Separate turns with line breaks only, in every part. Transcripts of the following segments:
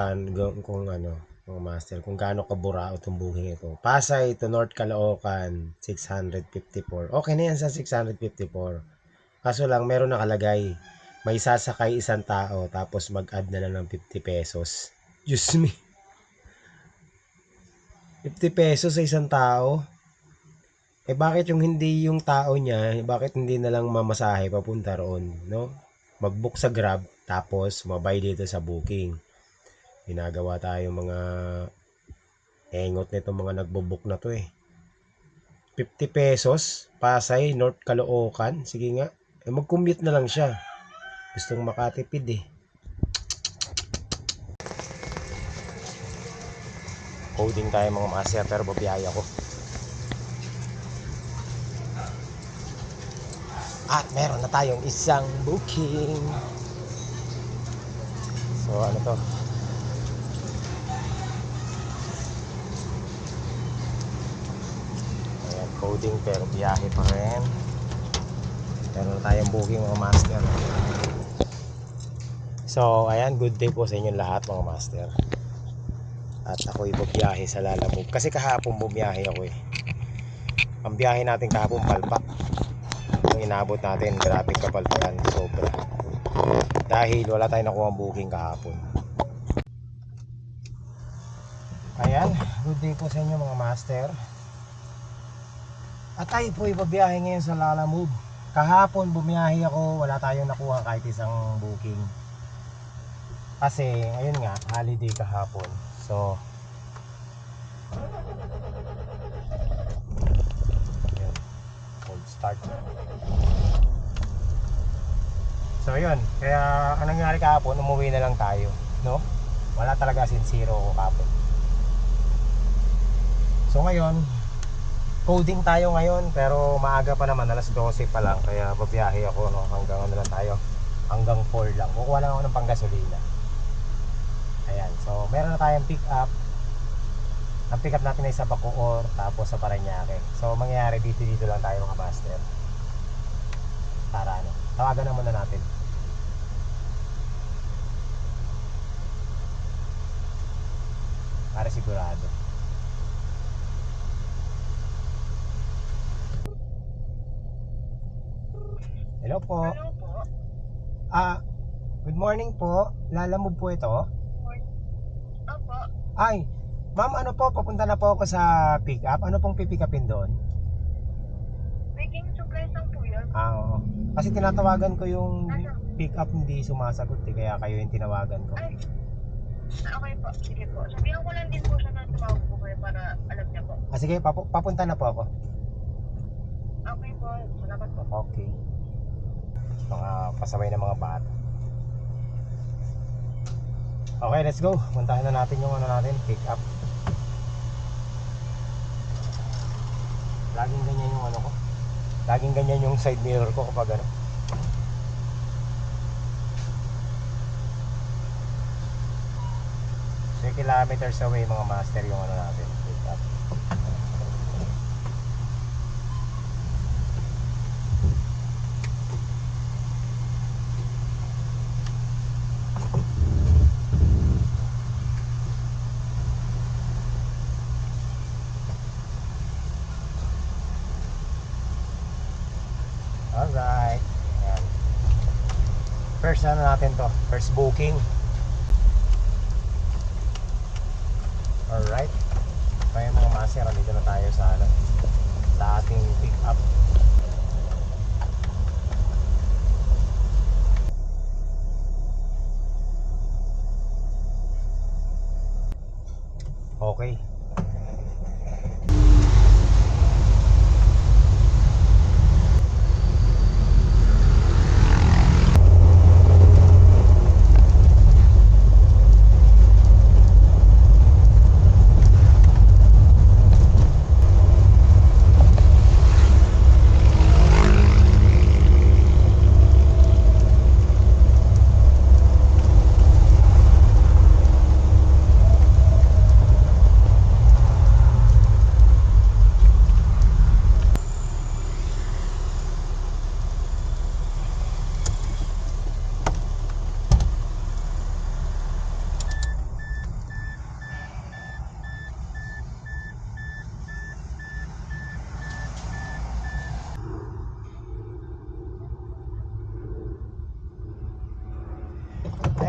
kan kung ano, mga master, kung gaano kabura itong booking ito. Pasay to North Caloocan, 654. Okay na yan sa 654. Kaso lang, meron nakalagay, may sasakay isang tao, tapos mag-add na lang ng 50 pesos. Diyos me. 50 pesos sa isang tao? Eh bakit yung hindi yung tao niya, bakit hindi na lang mamasahe papunta roon, no? Mag-book sa Grab, tapos mabay dito sa booking. Ginagawa tayo mga engot nito mga nagbo-book na to eh. 50 pesos, Pasay, North Caloocan. Sige nga, eh mag-commute na lang siya. Gustong makatipid eh. Coding tayo mga master pero babiyaya ko. At meron na tayong isang booking. So ano to? Ayan, coding pero biyahe pa rin. Meron tayong booking mga master. So, ayan, good day po sa inyong lahat mga master. At ako'y bubiyahe sa Lalamove. Kasi kahapon bumiyahe ako eh. Ang biyahe natin kahapon palpak. Yung inabot natin, grabe kapalpakan, sobra. Dahil wala tayong nakuha booking kahapon. Ayan, good day po sa inyo mga master. At tayo po ibabiyahe ngayon sa Lalamove. Kahapon bumiyahe ako, wala tayong nakuha kahit isang booking. Kasi, ayun nga, holiday kahapon. So, ayun, cold start. So, yun. Kaya, anong nangyari kahapon, umuwi na lang tayo. No? Wala talaga sin zero ako kahapon. So, ngayon, coding tayo ngayon pero maaga pa naman alas 12 pa lang kaya babiyahe ako no? Hanggang ano lang tayo hanggang 4 lang. Kukuha lang ako ng panggasolina. Ayan so meron na tayong pick up ang pick up natin ay sa Bacoor tapos sa Paranaque. So mangyayari dito dito lang tayo mga master. Para ano tawagan na muna natin. Para sigurado Hello po.
Hello po.
Ah, good morning po. Lalamove po ito.
Opo.
Ay, ma'am, ano po, papunta na po ako sa pick up. Ano pong pipick upin doon?
Baking supplies lang po yun.
Ah, oo. Kasi tinatawagan ko yung
Ano?
pick up hindi sumasagot eh, kaya kayo yung tinawagan ko.
Ay. Ah, Okay po. Sige po. Sabihan ko lang din po siya na tumawag po kayo para alam niya po.
Ah, sige, papu- papunta na po ako.
Okay po. Salamat po.
Okay. Mga pasaway ng mga bata. Okay, let's go. Puntahan na natin yung ano natin, pick up. Laging ganyan yung ano ko. Laging ganyan yung side mirror ko kapag ano. Kilometers away mga master yung ano natin, pick up. Alright. Ayan. First ano natin to? First booking. Alright. Kaya mga master, dito na tayo sa ano, sa ating pick up.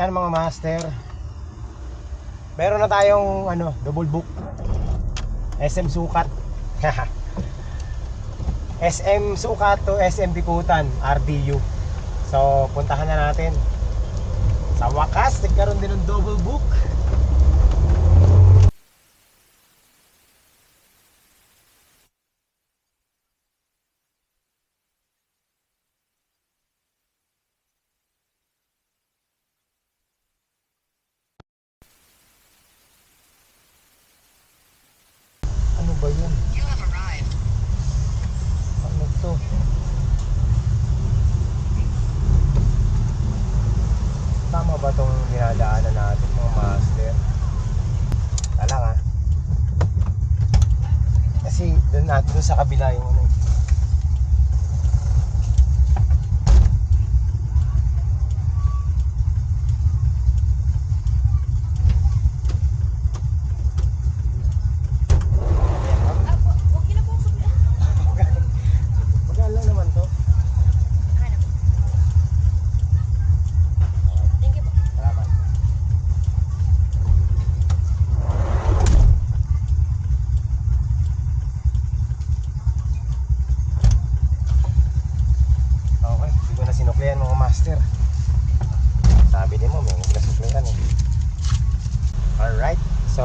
Ayan mga master. Meron na tayong ano, double book. SM Sukat. SM Sukat to SM Bikutan, RDU. So, puntahan na natin. Sa wakas, nagkaroon din ng double book. Ano ba yun?
You have arrived.
Ano to? Tama ba tong dinadaanan natin mga master? Talang ah. Kasi doon natin doon sa kabila yung ano. eh.
Apo, huwag niyo na po sabihin.
Magkano lang naman to?
Ano? Thank you po.
Salamat. Okay, sinuklihan mga master. Sabi din mo, may hindi na suklihan eh. Alright, so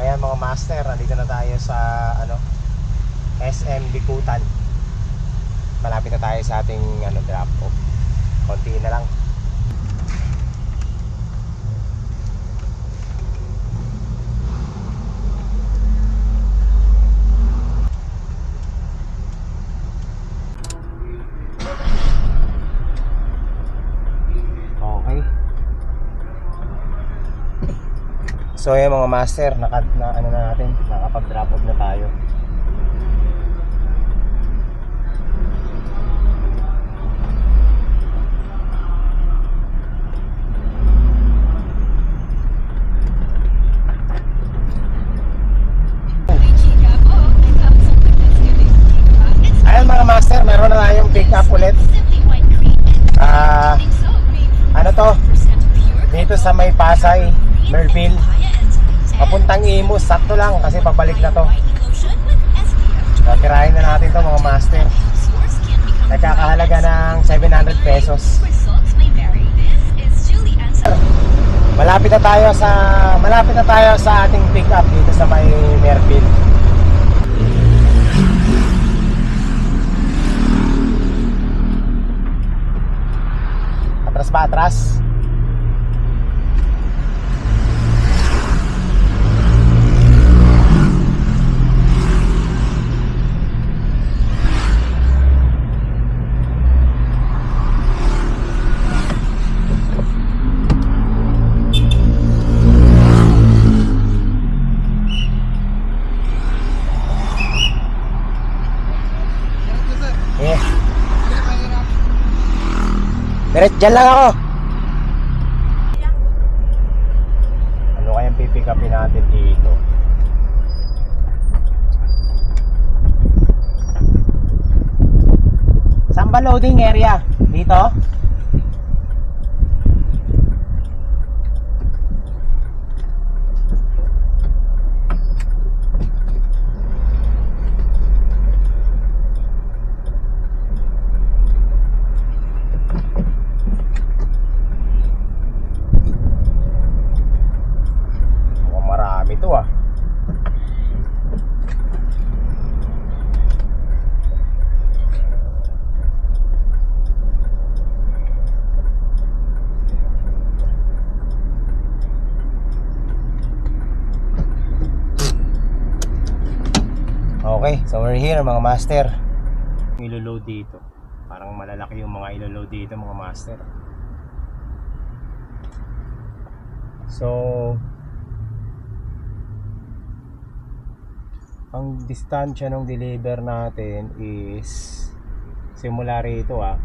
ayan mga master, nandito na tayo sa ano, SM Bikutan. Malapit na tayo sa ating ano, drop off. Konti na lang. Okay. So ayan mga master, naka, na, ano na natin, nakapag-drop off na tayo. Ayan mga master, meron na tayong pick up ulit. Ah, ano to? Dito sa may Pasay, Merville. Papuntang Imus, sakto lang kasi pabalik na to. Natirahin na natin to mga master. Nagkakahalaga ng 700 pesos. Malapit na tayo sa malapit na tayo sa ating pick up dito sa may Merville. Atras ba atras? Eh. Diret, dyan lang ako. Ano kayang pipick upin natin dito? Saan ba loading area? Dito? Mukhang marami to ah. Okay, so we're here mga master. Iloload dito. Parang malalaki yung mga iloload dito mga master. So, ang distansya ng deliver natin is simula rito ah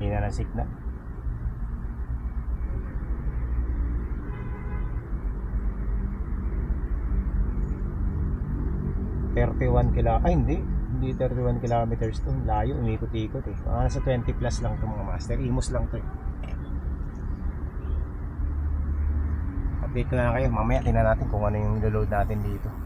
hinanasik na 31 kila ay hindi. Hindi 31 kilometers to. Layo umikot-ikot eh. Mga nasa 20 plus lang to mga master. Imos lang to eh. Update ko na kayo. Mamaya tingnan natin kung ano yung load natin dito.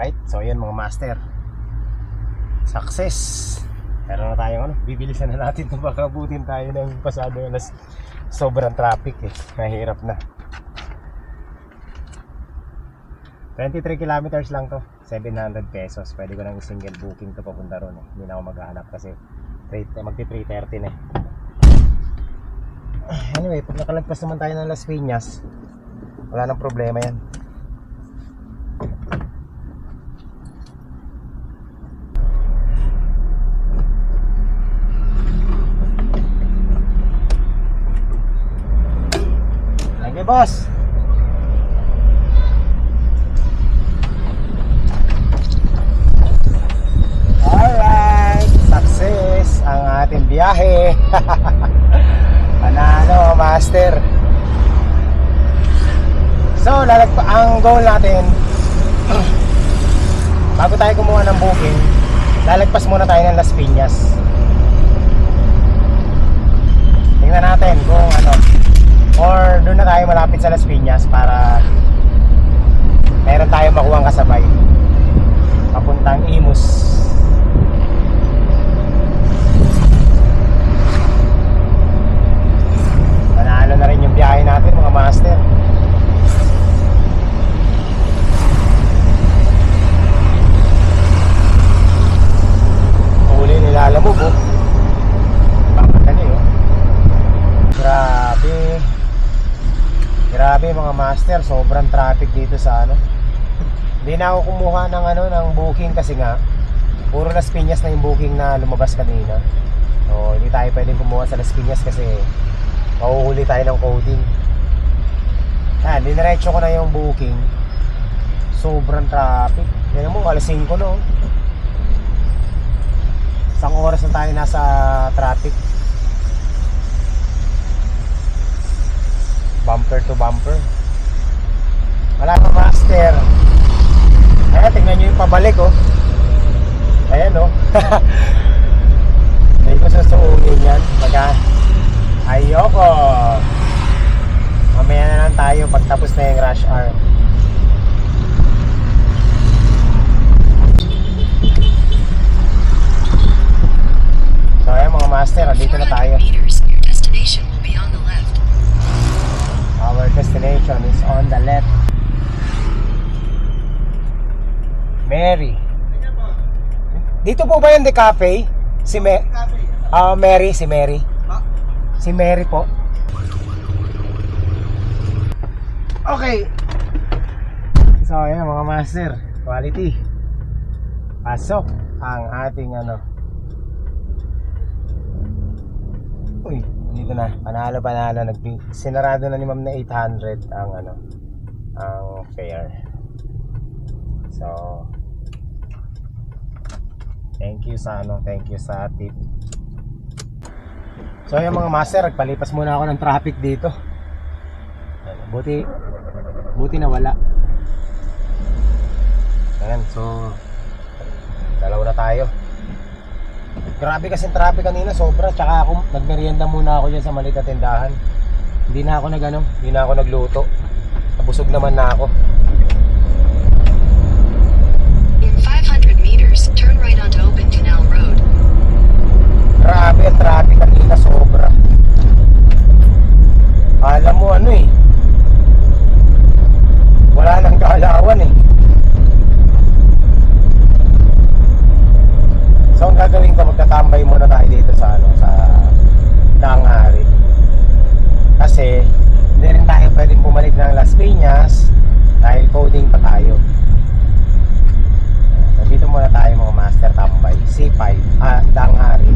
Alright, so ayan mga master. Success! Meron na tayong ano, bibilisan na natin ito baka abutin tayo ng pasado alas sobrang traffic eh. Mahirap na. 23 kilometers lang to. 700 pesos. Pwede ko nang single booking to papunta ron eh. Hindi na ako maghahanap kasi magti 330 na eh. Anyway, pag nakalagpas naman tayo ng Las Piñas, wala nang problema yan. Thank you, boss. Alright, success ang ating biyahe. Panalo, master. So, lalagpa ang goal natin bago tayo kumuha ng booking, lalagpas muna tayo ng Las Piñas. Tingnan natin kung ano or doon na tayo malapit sa Las Piñas para meron tayong makuha kasabay. Papuntang Imus. Panalo na rin yung biyahe natin mga master huli nilalamog oh papadali oh Grabe. Grabe master, sobrang traffic dito sa ano. Hindi na ako kumuha ng ano ng booking kasi nga puro Las Piñas na yung booking na lumabas kanina. So, hindi tayo pwedeng kumuha sa Las Piñas kasi mahuhuli tayo ng coding. Yan, diniretso ko na yung booking. Sobrang traffic. Yan mo, alas 5 no. Isang oras na tayo nasa traffic. bumper to bumper wala na master. Ayan tingnan nyo yung pabalik oh. Ayan oh. Hindi ko susuungin yan. Maga ayoko. Mamaya na lang tayo pagtapos na yung rush hour. So ayan mga master dito na tayo.
400 meters, your destination will be on the left.
Our destination is on the left. Mary. Dito po ba yung The Cafe? Si Me Ah, Mary, si Mary. Si Mary po. Okay. So, ayan mga master. Quality. Pasok ang ating ano. Uy, dito na. Panalo, panalo. Nag sinarado na ni ma'am na 800 ang ano, ang fare. So, thank you sa ano, thank you sa tip. So, yung mga master, nagpalipas muna ako ng traffic dito. Buti, buti na wala. Ayan, so, dalawa na tayo. Grabe kasi traffic kanina, sobra. Tsaka ako, nagmerienda muna ako dyan sa maliit na tindahan. Hindi na ako nag ano, hindi na ako nagluto. Nabusog naman na ako.
In 500 meters, turn right onto Open Canal Road.
Grabe ang traffic kanina, sobra. Alam mo ano eh. Wala nang galawan eh. So ang gagawin ko, magtatambay muna tayo dito sa ano, sa Dangari. Kasi hindi rin tayo pwedeng bumalik ng Las Piñas dahil coding pa tayo. So dito muna tayo mga master tambay. C5, ah, Dangari.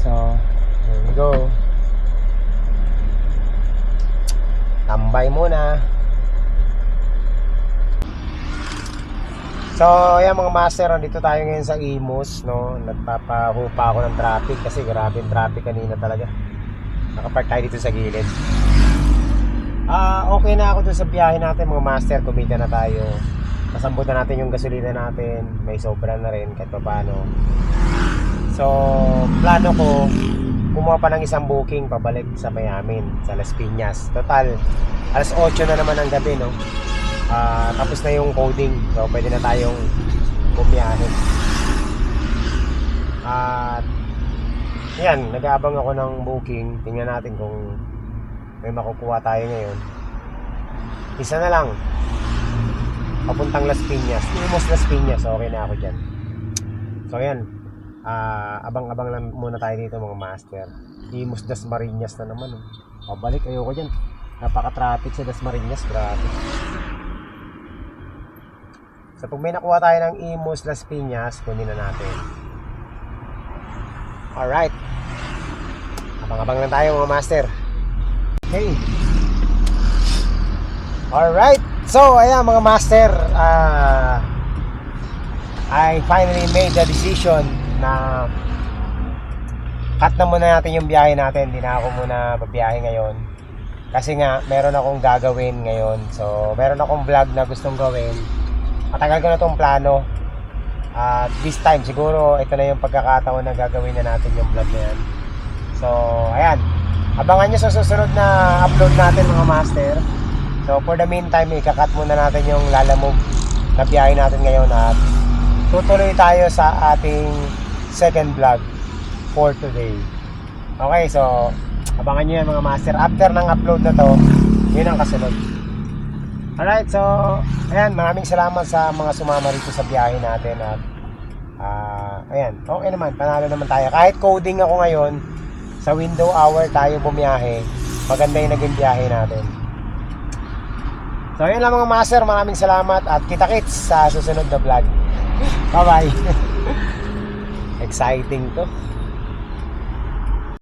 So, here we go. Tambay muna. So, ayan mga master, dito tayo ngayon sa Imus, no? Nagpapahupa ako ng traffic kasi grabe yung traffic kanina talaga. Nakapark tayo dito sa gilid. Ah, okay na ako dun sa biyahe natin mga master, kumita na tayo. Kasambot na natin yung gasolina natin, may sobra na rin kahit pa paano. So, plano ko, kumuha pa ng isang booking pabalik sa Mayamin, sa Las Piñas. Total, alas 8 na naman ng gabi, no? Ah, tapos na yung coding. So, pwede na tayong bumiyahe. At, yan, nag-aabang ako ng booking. Tingnan natin kung may makukuha tayo ngayon. Isa na lang. Papuntang Las Piñas. Imos Las Piñas. Okay na ako dyan. So, yan. Ah, abang-abang lang muna tayo dito mga master. Imos Das Marinas na naman. Oh. Pabalik ayoko dyan. Napaka-traffic sa Das Marinas. Grabe. So pag may nakuha tayo ng Imus Las Piñas, kunin na natin. Alright. Abang-abang lang tayo mga master. Okay. Alright. So, ayan mga master. ah I finally made the decision na cut na muna natin yung biyahe natin. Hindi na ako muna babiyahe ngayon. Kasi nga, meron akong gagawin ngayon. So, meron akong vlog na gustong gawin. Matagal ko na itong plano. At this time, siguro, ito na yung pagkakataon na gagawin na natin yung vlog na yan. So, ayan. Abangan nyo sa susunod na upload natin mga master. So, for the meantime, ikakat muna natin yung lalamove na biyahe natin ngayon at tutuloy tayo sa ating second vlog for today. Okay, so abangan nyo yan mga master. After ng upload na to, yun ang kasunod. Alright, so ayan, maraming salamat sa mga sumama rito sa biyahe natin at ah, ayan, okay naman, panalo naman tayo. Kahit coding ako ngayon, sa window hour tayo bumiyahe, maganda yung naging biyahe natin. So ayun lang mga master, maraming salamat at kita-kits sa susunod na vlog. Bye-bye! Exciting to.